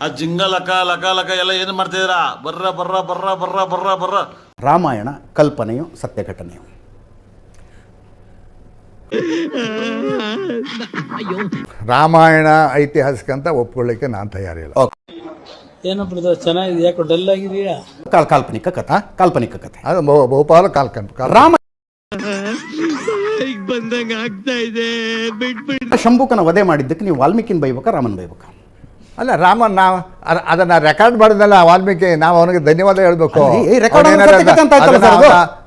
ಆ ಜಿಂಗ ಲಕ ಲಕ ಲಕ ಎಲ್ಲ ಏನು ಮಾಡ್ತಿದ್ದೀರಾ? ಬರ್ರ ಬರ್ರ ಬರ್ರ ಬರ್ರ ಬರ್ರ ಬರ್ರ. ರಾಮಾಯಣ ಕಲ್ಪನೆಯು ಸತ್ಯ ಘಟನೆಯು ರಾಮಾಯಣ ಐತಿಹಾಸಿಕ ಅಂತ ಒಪ್ಕೊಳ್ಳಿಕ್ಕೆ ನಾನು ತಯಾರಿಲ್ಲ. ಏನಪ್ಪ ಬ್ರದರ್ ಚೆನ್ನಾಗಿದೆ ಯಾಕೋ ಡಲ್ ಆಗಿದೆಯಾ? ಕಾಲ್- ಕಾಲ್ಪನಿಕ ಕಥೆ ಕಾಲ್ಪನಿಕ ಕಥೆ. ಅದು ಬಹು ಬಹುಪಾಲು ಕಾಲ್ಕನ್ ಕಾಲ್ ರಾಮ ಶಂಭುಕನ ವಧೆ ಮಾಡಿದ್ದಕ್ಕೆ ನೀವು ವಾಲ್ಮೀಕಿನ ಬೈಬೇಕಾ ರಾಮನ್ ಬೈಬೇಕಾ ಅಲ್ಲ ರಾಮ ನಾವ್ ಅದನ್ನ ರೆಕಾರ್ಡ್ ಮಾಡಿದ್ನಲ್ಲ ವಾಲ್ಮೀಕಿ ನಾವು ಅವನಿಗೆ ಧನ್ಯವಾದ ಹೇಳ್ಬೇಕು.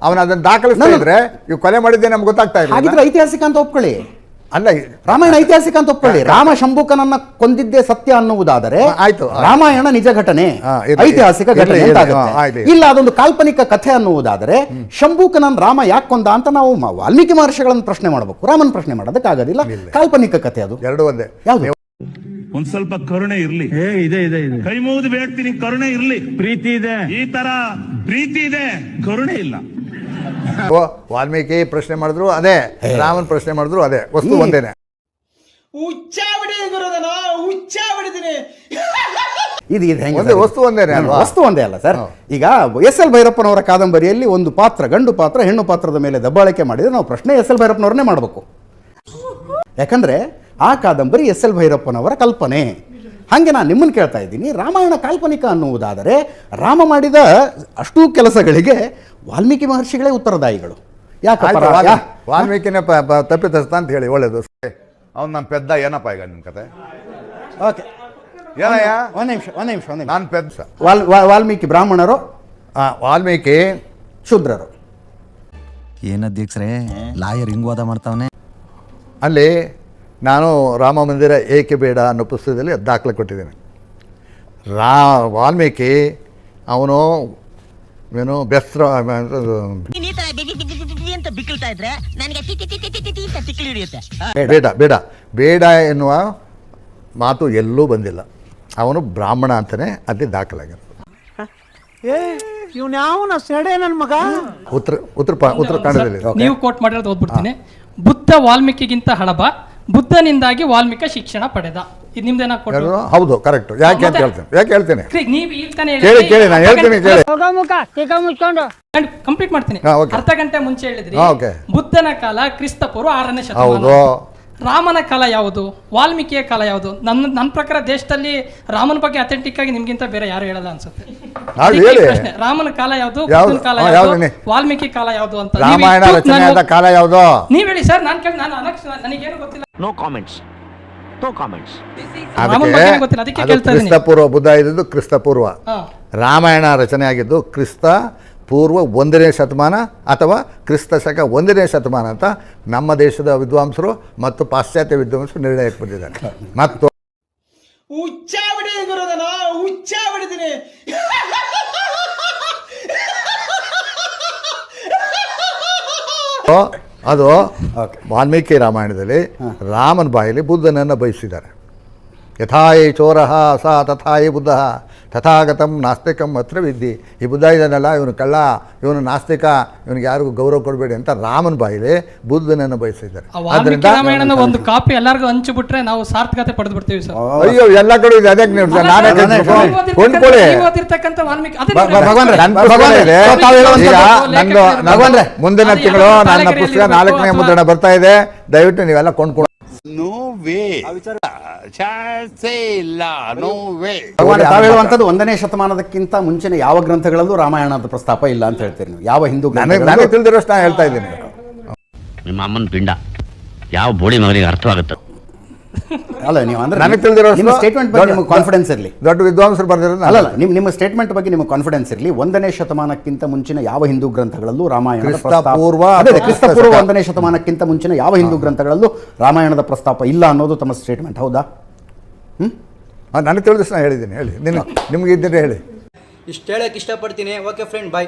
ಅವ್ನು ಅದನ್ನ- ದಾಖಲಿಸಿದ್ರೆ ಇವ್ ಕೊಲೆ ಮಾಡಿದ್ದೆ ನಮ್ಗೆ ಗೊತ್ತಾಗ್ತಾ ಇಲ್ಲ ಹಾಗಿದ್ರೆ ಐತಿಹಾಸಿಕ ಅಂತ ಒಪ್ಕೊಳ್ಳಿ. ಅಲ್ಲ ರಾಮಾಯಣ ಐತಿಹಾಸಿಕ ಅಂತ ಒಪ್ಕೊಳ್ಳಿ. ರಾಮ ಶಂಭುಕನನ್ನ ಕೊಂದಿದ್ದೇ ಸತ್ಯ ಅನ್ನುವುದಾದರೆ ಆಯ್ತು. ರಾಮಾಯಣ ನಿಜ ಘಟನೆ ಐತಿಹಾಸಿಕ ಘಟನೆ. ಇಲ್ಲ ಅದೊಂದು ಕಾಲ್ಪನಿಕ ಕಥೆ ಅನ್ನುವುದಾದರೆ ಶಂಭುಕನನ್ ರಾಮ ಯಾಕೆ ಕೊಂದ ಅಂತ ನಾವು ವಾಲ್ಮೀಕಿ ಮಹರ್ಷಿಗಳನ್ನು ಪ್ರಶ್ನೆ ಮಾಡಬೇಕು. ರಾಮನ್ ಪ್ರಶ್ನೆ ಮಾಡೋದಕ್ಕಾಗೋದಿಲ್ಲ. ಕಾಲ್ಪನಿಕ ಕಥೆ ಅದು. ಎರಡು ಒಂದೇ. ಯಾವುದು? ಒಂದ್ ಸ್ವಲ್ಪ ಕರುಣೆ ಇರ್ಲಿ. ಏ ಇದೆ ಇದೆ ಇದೆ. ಕೈ ಮುಗಿದು ಬೇಡ್ತೀನಿ ಕರುಣೆ ಇರ್ಲಿ. ಪ್ರೀತಿ ಇದೆ. ಈ ತರ ಪ್ರೀತಿ ಇದೆ ಕರುಣೆ ಇಲ್ಲ. ಓ, ವಾಲ್ಮೀಕಿ ಪ್ರಶ್ನೆ ಮಾಡಿದ್ರು ಅದೇ. ರಾಮನ್ ಪ್ರಶ್ನೆ ಮಾಡಿದ್ರು ಅದೇ. ವಸ್ತು ಒಂದೇನೆ. ಇದು ಇದು ಹೆಂಗೆ ಒಂದೇ? ವಸ್ತು ಒಂದೇನೆ ಅಲ್ವಾ? ವಸ್ತು ಒಂದೇ ಅಲ್ಲ ಸರ್. ಈಗ ಎಸ್ ಎಲ್ ಭೈರಪ್ಪನವರ ಕಾದಂಬರಿಯಲ್ಲಿ ಒಂದು ಪಾತ್ರ ಗಂಡು ಪಾತ್ರ ಹೆಣ್ಣು ಪಾತ್ರದ ಮೇಲೆ ದಬ್ಬಾಳಿಕೆ ಮಾಡಿದ್ರೆ ನಾವು ಪ್ರಶ್ನೆ ಎಸ್ ಎಲ್ ಭೈರಪ್ಪನವ್ರನ್ನೇ ಮಾಡಬೇಕು. ಯಾಕಂದ್ರೆ ಆ ಕಾದಂಬರಿ ಎಸ್ ಎಲ್ ಭೈರಪ್ಪನವರ ಕಲ್ಪನೆ. ಹಾಗೆ ನಾನು ನಿಮ್ಮನ್ನು ಕೇಳ್ತಾ ಇದ್ದೀನಿ ರಾಮಾಯಣ ಕಾಲ್ಪನಿಕ ಅನ್ನುವುದಾದರೆ ರಾಮ ಮಾಡಿದ ಅಷ್ಟೂ ಕೆಲಸಗಳಿಗೆ ವಾಲ್ಮೀಕಿ ಮಹರ್ಷಿಗಳೇ ಉತ್ತರದಾಯಿಗಳು. ಯಾಕೆ ವಾಲ್ಮೀಕಿನ ತಪ್ಪಿತಸ್ಥ ಅಂತ ಹೇಳಿ ಒಳ್ಳೇದು. ಅವ್ನು ನಮ್ಮ ಪೆದ್ದ ಏನಪ್ಪ ಈಗ ನಿಮ್ಮ ಕತೆ? ಓಕೆ. ಏನಯ್ಯ? ಒಂದು ನಿಮಿಷ ಒಂದು ನಿಮಿಷ ಒಂದು ನಾನು ಪೆದ್ದ. ವಾಲ್ ವಾ- ವಾಲ್ಮೀಕಿ ಬ್ರಾಹ್ಮಣರು? ಆ, ವಾಲ್ಮೀಕಿ. ಶುದ್ರರು. ಏನ್ ಅಧ್ಯಕ್ಷರೇ ಲಾಯರ್ ಹಿಂಗ್ ವಾದ ಮಾಡ್ತಾವನೆ? ಅಲ್ಲಿ ನಾನು ರಾಮ ಮಂದಿರ ಏಕೆ ಬೇಡ ಅನ್ನೋ ಪುಸ್ತಕದಲ್ಲಿ ಅದ್ ದಾಖಲೆ ಕೊಟ್ಟಿದ್ದೇನೆ. ರಾ ವಾಲ್ಮೀಕಿ ಅವನು ಏನು ಬೆಸ್ತ್ರ ಬೇಡ ಬೇಡ ಬೇಡ. ಎನ್ನುವ ಮಾತು ಎಲ್ಲೂ ಬಂದಿಲ್ಲ. ಅವನು ಬ್ರಾಹ್ಮಣ ಅಂತಲೇ ಅಲ್ಲಿ ದಾಖಲಾಗಿರುತ್ತೆ ಉತ್ತರ ಉತ್ತರ ಉತ್ತರ ಕನ್ನಡದಲ್ಲಿ. ನೀವು ಕೋಟ್ ಮಾಡಿರೋದು ಓದ್ಬಿಡ್ತೀನಿ. ಬುದ್ಧ ವಾಲ್ಮೀಕಿಗಿಂತ ಹಳಬ ಬುದ್ಧನಿಂದಾಗಿ ವಾಲ್ಮೀಕ ಶಿಕ್ಷಣ ಪಡೆದ. ಇದು ನಿಮ್ದೇನ ಯಾರು? ಹೌದು ಕರೆಕ್ಟ್ ಯಾಕೆ ಅಂತ ಹೇಳ್ತೇನೆ. ಯಾಕೆ ಹೇಳ್ತೀನಿ? ನೀವು ಈಗ ತಾನೇ ಕೇಳಿ ಕೇಳಿ ನಾನು ಹೇಳ್ತೀನಿ ಕೇಳಿ. ಕಂಪ್ಲೀಟ್ ಮಾಡ್ತೀನಿ. ಹಾ, okay. ಅರ್ಧ ಗಂಟೆ ಮುಂಚೆ ಹೇಳಿದ್ರಿ. ಹಾ, okay. ಬುದ್ಧನ ಕಾಲ ಕ್ರಿಸ್ತ ಪೂರ್ವ ಆರನೇ ಶತಮಾನ. ಹೌದು. ರಾಮನ ಕಾಲ ಯಾವುದು? ವಾಲ್ಮೀಕಿಯ ಕಾಲ ಯಾವುದು? ನನ್ನ ನನ್ನ ಪ್ರಕಾರ ದೇಶದಲ್ಲಿ ರಾಮನ ಬಗ್ಗೆ ಅಥೆಂಟಿಕ್ ಆಗಿ ನಿಮ್ಗಿಂತ ಬೇರೆ ಯಾರು ಹೇಳಲ್ಲ ಅನ್ಸುತ್ತೆ. ಪ್ರಶ್ನೆ, ರಾಮನ ಕಾಲ ಯಾವುದು? ಬುದ್ಧನ ಕಾಲ ಯಾವುದು ವಾಲ್ಮೀಕಿ ಕಾಲ ಯಾವುದು ಅಂತ. ರಾಮಾಯಣ ಇಷ್ಟು ರಚನೆ ನಾನು- ಆದ ಕಾಲ ಯಾವುದು? ನೀವ್ ಹೇಳಿ ಸರ್ ನಾನು ಕೇಳಿ ನಾನು ಅನಕ್ಷ ನನಗೇನು ಗೊತ್ತಿಲ್ಲ. ನೋ ಕಾಮೆಂಟ್ಸ್ ನೋ ಕಾಮೆಂಟ್ಸ್ ರಾಮನ ಅದಕ್ಕೆ ಬಗ್ಗೆನೇ ಗೊತ್ತಿಲ್ಲ ಅದಕ್ಕೆ ಅದು ಕೇಳ್ತಾ ಕ್ರಿಸ್ತ ಇದ್ದೀನಿ. ಪೂರ್ವ ಬುದ್ಧ ಇದ್ದದ್ದು ಕ್ರಿಸ್ತ ಪೂರ್ವ ಹಾ. ರಾಮಾಯಣ ರಚನೆ ಆಗಿದ್ದು ಕ್ರಿಸ್ತ ಪೂರ್ವ ಒಂದನೇ ಶತಮಾನ ಅಥವಾ ಕ್ರಿಸ್ತ ಶಕ ಒಂದನೇ ಶತಮಾನ ಅಂತ ನಮ್ಮ ದೇಶದ ವಿದ್ವಾಂಸರು ಮತ್ತು ಪಾಶ್ಚಾತ್ಯ ವಿದ್ವಾಂಸರು ನಿರ್ಣಯಕ್ಕೆ ಬಂದಿದ್ದಾರೆ ಮತ್ತು ಅದು ವಾಲ್ಮೀಕಿ ರಾಮಾಯಣದಲ್ಲಿ ರಾಮನ ಬಾಯಲ್ಲಿ ಬುದ್ಧನನ್ನು ಬಯಸಿದ್ದಾರೆ. ಯಥಾಯಿ ಚೋರ ಸ ತಥಾಯೇ ಬುದ್ಧ. ತಥಾಗತಂ ನಾಸ್ತಿಕಂ ಹತ್ರ ವಿದ್ಯೆ ಈ ಬುದ್ಧ ಇದನ್ನೆಲ್ಲ ಇವನು ಕಳ್ಳ ಇವನು ನಾಸ್ತಿಕ ಇವನಿಗೆ ಯಾರಿಗೂ ಗೌರವ ಕೊಡಬೇಡಿ ಅಂತ ರಾಮನ ಬಾಯಿಲಿ ಬುದ್ಧನನ್ನು ಬಯಸಿದ್ದಾರೆ. ರಾಮಾಯಣನ ಒಂದು ಕಾಪಿ ಎಲ್ಲರಿಗೂ ಹಂಚಿಬಿಟ್ರೆ ನಾವು ಸಾರ್ಥಕತೆ ಪಡೆದು ಬಿಡ್ತೀವಿ ಸರ್. ಅಯ್ಯೋ ಎಲ್ಲ ಕಡೆ ಇದೆ. ಅದಕ್ಕೆ ನೀವು ನಾನೇ ಕೊಂಡ್ಕೊಳ್ಳಿ. ನಂದು. ಮುಂದಿನ ತಿಂಗಳು ನನ್ನ ಪುಸ್ತಕ ನಾಲ್ಕನೇ ಮುದ್ರಣ ಬರ್ತಾ ಇದೆ. ದಯವಿಟ್ಟು ನೀವೆಲ್ಲ ಕೊಂಡ್ಕೊಂಡು ಭಗವಾನ್ ತಾವು ಹೇಳುವಂಥದ್ದು ಒಂದನೇ ಶತಮಾನದಕ್ಕಿಂತ ಮುಂಚಿನ ಯಾವ ಗ್ರಂಥಗಳಲ್ಲೂ ರಾಮಾಯಣದ ಪ್ರಸ್ತಾಪ ಇಲ್ಲ ಅಂತ ಹೇಳ್ತೀರಿ ನೀವು. ಯಾವ ಹಿಂದೂ ತಿಳಿದಿರೋಷ್ಟು ನಾನು ಹೇಳ್ತಾ ಇದ್ದೀನಿ. ನಿಮ್ಮ ಅಮ್ಮನ ಪಿಂಡ. ಯಾವ ಬೋಡಿ ಮಗನಿಗೆ ಅರ್ಥವಾಗುತ್ತೆ? ಅಲ್ಲ ನೀವು ಅಂದ್ರೆ ನನಗೆ ನಿಮ್ಮ ಸ್ಟೇಟ್ಮೆಂಟ್ ಬಗ್ಗೆ ನಿಮಗೆ ಕಾನ್ಫಿಡೆನ್ಸ್ ಇರಲಿ. ದೊಡ್ಡ ವಿದ್ವಾಂಸರು ಬರ್ದಿರೋದು ಅಲ್ಲ ನಿಮ್ಮ ನಿಮ್ಮ ಸ್ಟೇಟ್ಮೆಂಟ್ ಬಗ್ಗೆ ನಿಮಗೆ ಕಾನ್ಫಿಡೆನ್ಸ್ ಇರಲಿ. ಒಂದನೇ ಶತಮಾನಕ್ಕಿಂತ ಮುಂಚಿನ ಯಾವ ಹಿಂದೂ ಗ್ರಂಥಗಳಲ್ಲೂ ರಾಮಾಯಣದ ಪ್ರಸ್ತಾಪ ಪೂರ್ವ. ಒಂದನೇ ಶತಮಾನಕ್ಕಿಂತ ಮುಂಚಿನ ಯಾವ ಹಿಂದೂ ಗ್ರಂಥಗಳಲ್ಲೂ ರಾಮಾಯಣದ ಪ್ರಸ್ತಾಪ ಇಲ್ಲ ಅನ್ನೋದು ತಮ್ಮ ಸ್ಟೇಟ್ಮೆಂಟ್ ಹೌದಾ? ನನಗೆ ತಿಳಿದಷ್ಟು ನಾನು ಹೇಳಿದ್ದೀನಿ. ಹೇಳಿ. ನಿನ್ನ ನಿಮ್ಗೆ ಇದ್ದರೆ ಹೇಳಿ. ಇಷ್ಟು ಹೇಳಕ್ಕೆ ಇಷ್ಟಪಡ್ತೀನಿ. Okay friend bye